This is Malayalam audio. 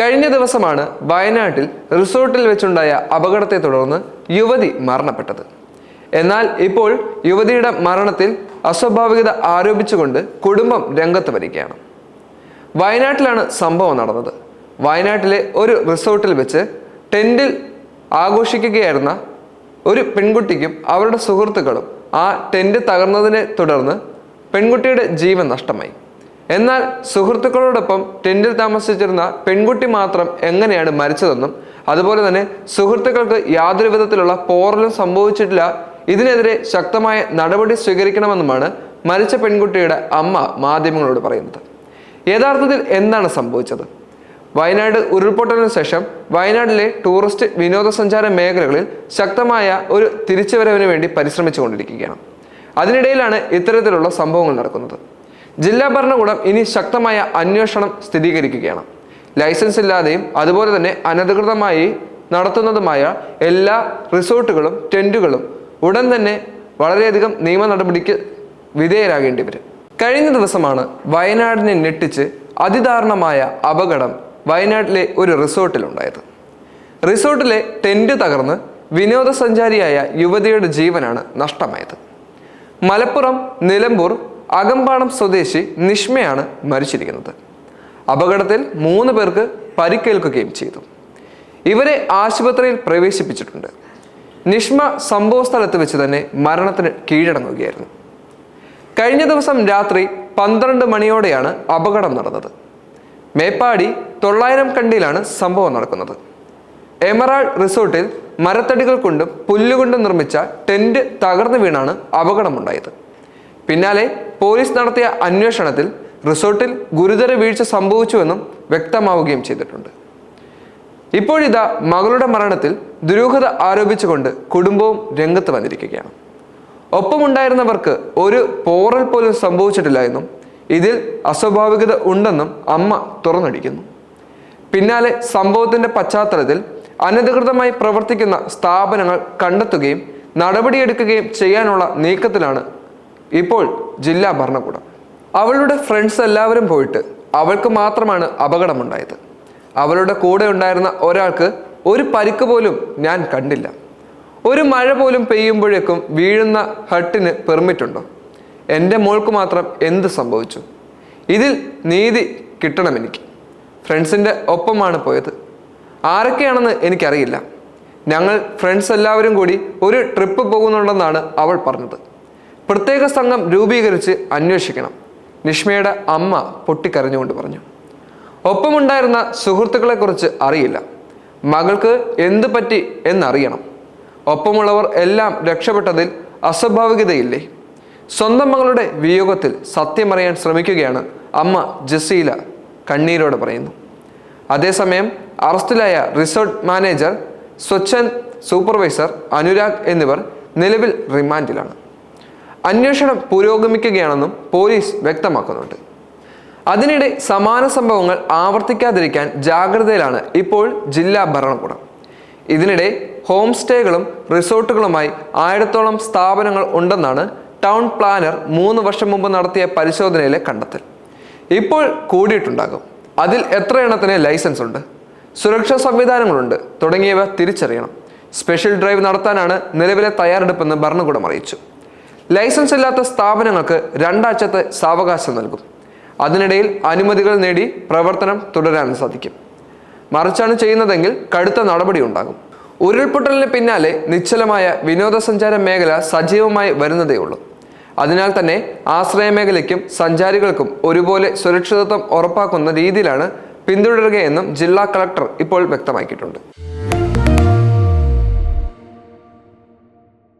കഴിഞ്ഞ ദിവസമാണ് വയനാട്ടിൽ റിസോർട്ടിൽ വെച്ചുണ്ടായ അപകടത്തെ തുടർന്ന് യുവതി മരണപ്പെട്ടത്. എന്നാൽ ഇപ്പോൾ യുവതിയുടെ മരണത്തിൽ അസ്വാഭാവികത ആരോപിച്ചുകൊണ്ട് കുടുംബം രംഗത്ത് വരികയാണ്. വയനാട്ടിലാണ് സംഭവം നടന്നത്. വയനാട്ടിലെ ഒരു റിസോർട്ടിൽ വെച്ച് ടെന്റിൽ ആഘോഷിക്കുകയായിരുന്ന ഒരു പെൺകുട്ടിക്കും അവരുടെ സുഹൃത്തുക്കളും ആ ടെന്റ് തകർന്നതിനെ തുടർന്ന് പെൺകുട്ടിയുടെ ജീവൻ നഷ്ടമായി. എന്നാൽ സുഹൃത്തുക്കളോടൊപ്പം ടെന്റിൽ താമസിച്ചിരുന്ന പെൺകുട്ടി മാത്രം എങ്ങനെയാണ് മരിച്ചതെന്നും അതുപോലെ തന്നെ സുഹൃത്തുക്കൾക്ക് യാതൊരു വിധത്തിലുള്ള പോറലും സംഭവിച്ചിട്ടില്ല ഇതിനെതിരെ ശക്തമായ നടപടി സ്വീകരിക്കണമെന്നുമാണ് മരിച്ച പെൺകുട്ടിയുടെ അമ്മ മാധ്യമങ്ങളോട് പറയുന്നത്. യഥാർത്ഥത്തിൽ എന്താണ് സംഭവിച്ചത്? വയനാട് ഉരുൾപൊട്ടലിന് ശേഷം വയനാട്ടിലെ ടൂറിസ്റ്റ് വിനോദസഞ്ചാര മേഖലകളിൽ ശക്തമായ ഒരു തിരിച്ചുവരവിന് വേണ്ടി പരിശ്രമിച്ചുകൊണ്ടിരിക്കുകയാണ്. അതിനിടയിലാണ് ഇത്തരത്തിലുള്ള സംഭവങ്ങൾ നടക്കുന്നത്. ജില്ലാ ഭരണകൂടം ഇനി ശക്തമായ അന്വേഷണം സ്ഥിരീകരിക്കുകയാണ്. ലൈസൻസ് ഇല്ലാതെയും അതുപോലെ തന്നെ അനധികൃതമായി നടത്തുന്നതുമായ എല്ലാ റിസോർട്ടുകളും ടെന്റുകളും ഉടൻ തന്നെ വളരെയധികം നിയമ നടപടിക്ക് വിധേയരാകേണ്ടി വരും. കഴിഞ്ഞ ദിവസമാണ് വയനാടിനെ ഞെട്ടിച്ച് അതിദാരുണമായ അപകടം വയനാട്ടിലെ ഒരു റിസോർട്ടിലുണ്ടായത്. റിസോർട്ടിലെ ടെന്റ് തകർന്ന് വിനോദസഞ്ചാരിയായ യുവതിയുടെ ജീവനാണ് നഷ്ടമായത്. മലപ്പുറം നിലമ്പൂർ അകമ്പാടം സ്വദേശി നിഷ്മയാണ് മരിച്ചിരിക്കുന്നത്. അപകടത്തിൽ മൂന്ന് പേർക്ക് പരിക്കേൽക്കുകയും ചെയ്തു. ഇവരെ ആശുപത്രിയിൽ പ്രവേശിപ്പിച്ചിട്ടുണ്ട്. നിഷ്മ സംഭവ സ്ഥലത്ത് വെച്ച് തന്നെ മരണത്തിന് കീഴടങ്ങുകയായിരുന്നു. കഴിഞ്ഞ ദിവസം രാത്രി പന്ത്രണ്ട് മണിയോടെയാണ് അപകടം നടന്നത്. മേപ്പാടി തൊള്ളായിരം കണ്ടിയിലാണ് സംഭവം നടക്കുന്നത്. എമറാൾ റിസോർട്ടിൽ മരത്തടികൾ കൊണ്ടും പുല്ലുകൊണ്ടും നിർമ്മിച്ച ടെന്റ് തകർന്നു വീണാണ് അപകടമുണ്ടായത്. പിന്നാലെ പോലീസ് നടത്തിയ അന്വേഷണത്തിൽ റിസോർട്ടിൽ ഗുരുതര വീഴ്ച സംഭവിച്ചുവെന്നും വ്യക്തമാവുകയും ചെയ്തിട്ടുണ്ട്. ഇപ്പോഴിതാ മകളുടെ മരണത്തിൽ ദുരൂഹത ആരോപിച്ചുകൊണ്ട് കുടുംബവും രംഗത്ത് വന്നിരിക്കുകയാണ്. ഒപ്പമുണ്ടായിരുന്നവർക്ക് ഒരു പോറൽ പോലും സംഭവിച്ചിട്ടില്ല എന്നും ഇതിൽ അസ്വാഭാവികത ഉണ്ടെന്നും അമ്മ തുറന്നടിക്കുന്നു. പിന്നാലെ സംഭവത്തിന്റെ പശ്ചാത്തലത്തിൽ അനധികൃതമായി പ്രവർത്തിക്കുന്ന സ്ഥാപനങ്ങൾ കണ്ടെത്തുകയും നടപടിയെടുക്കുകയും ചെയ്യാനുള്ള നീക്കത്തിലാണ് ഇപ്പോൾ ജില്ലാ ഭരണകൂടം. അവളുടെ ഫ്രണ്ട്സ് എല്ലാവരും പോയിട്ട് അവൾക്ക് മാത്രമാണ് അപകടമുണ്ടായത്. അവളുടെ കൂടെ ഉണ്ടായിരുന്ന ഒരാൾക്ക് ഒരു പരിക്ക് പോലും ഞാൻ കണ്ടില്ല. ഒരു മഴ പോലും പെയ്യുമ്പോഴേക്കും വീഴുന്ന ഹട്ടിന് പെർമിറ്റ് ഉണ്ടോ? എന്റെ മോൾക്ക് മാത്രം എന്ത് സംഭവിച്ചു? ഇതിൽ നീതി കിട്ടണം എനിക്ക്. ഫ്രണ്ട്സിന്റെ ഒപ്പമാണ് പോയത്. ആരൊക്കെയാണെന്ന് എനിക്കറിയില്ല. ഞങ്ങൾ ഫ്രണ്ട്സ് എല്ലാവരും കൂടി ഒരു ട്രിപ്പ് പോകുന്നുണ്ടെന്നാണ് അവൾ പറഞ്ഞത്. പ്രത്യേക സംഘം രൂപീകരിച്ച് അന്വേഷിക്കണം. നിഷ്മയുടെ അമ്മ പൊട്ടിക്കരഞ്ഞുകൊണ്ട് പറഞ്ഞു. ഒപ്പമുണ്ടായിരുന്ന സുഹൃത്തുക്കളെക്കുറിച്ച് അറിയില്ല. മകൾക്ക് എന്ത് പറ്റി എന്നറിയണം. ഒപ്പമുള്ളവർ എല്ലാം രക്ഷപ്പെട്ടതിൽ അസ്വാഭാവികതയില്ലേ? സ്വന്തം മകളുടെ വിയോഗത്തിൽ സത്യമറിയാൻ ശ്രമിക്കുകയാണ് അമ്മ ജസീല കണ്ണീരോടെ പറയുന്നു. അതേസമയം അറസ്റ്റിലായ resort manager Swachan supervisor Anurag എന്നിവർ നിലവിൽ റിമാൻഡിലാണ്. അന്വേഷണം പുരോഗമിക്കുകയാണെന്നും പോലീസ് വ്യക്തമാക്കുന്നുണ്ട്. അതിനിടെ സമാന സംഭവങ്ങൾ ആവർത്തിക്കാതിരിക്കാൻ ജാഗ്രതയിലാണ് ഇപ്പോൾ ജില്ലാ ഭരണകൂടം. ഇതിനിടെ ഹോം സ്റ്റേകളും റിസോർട്ടുകളുമായി ആയിരത്തോളം സ്ഥാപനങ്ങൾ ഉണ്ടെന്നാണ് ടൗൺ പ്ലാനർ മൂന്ന് വർഷം മുമ്പ് നടത്തിയ പരിശോധനയിലെ കണ്ടെത്തൽ. ഇപ്പോൾ കൂടിയിട്ടുണ്ടാകും. അതിൽ എത്ര എണ്ണത്തിന് ലൈസൻസ് ഉണ്ട്? സുരക്ഷാ സംവിധാനങ്ങളുണ്ട് തുടങ്ങിയവ തിരിച്ചറിയണം. സ്പെഷ്യൽ ഡ്രൈവ് നടത്താനാണ് നിലവിലെ തയ്യാറെടുപ്പെന്ന് ഭരണകൂടം അറിയിച്ചു. ലൈസൻസ് ഇല്ലാത്ത സ്ഥാപനങ്ങൾക്ക് രണ്ടാഴ്ചത്തെ സാവകാശം നൽകും. അതിനിടയിൽ അനുമതികൾ നേടി പ്രവർത്തനം തുടരാൻ സാധിക്കും. മറിച്ചാണ് ചെയ്യുന്നതെങ്കിൽ കടുത്ത നടപടി ഉണ്ടാകും. ഉരുൾപൊട്ടലിന് പിന്നാലെ നിശ്ചലമായ വിനോദസഞ്ചാര മേഖല സജീവമായി വരുന്നതേ ഉള്ളൂ. അതിനാൽ തന്നെ ആശ്രയ മേഖലയ്ക്കും സഞ്ചാരികൾക്കും ഒരുപോലെ സുരക്ഷിതത്വം ഉറപ്പാക്കുന്ന രീതിയിലാണ് പിന്തുടരുകയെന്നും ജില്ലാ കളക്ടർ ഇപ്പോൾ വ്യക്തമാക്കിയിട്ടുണ്ട്.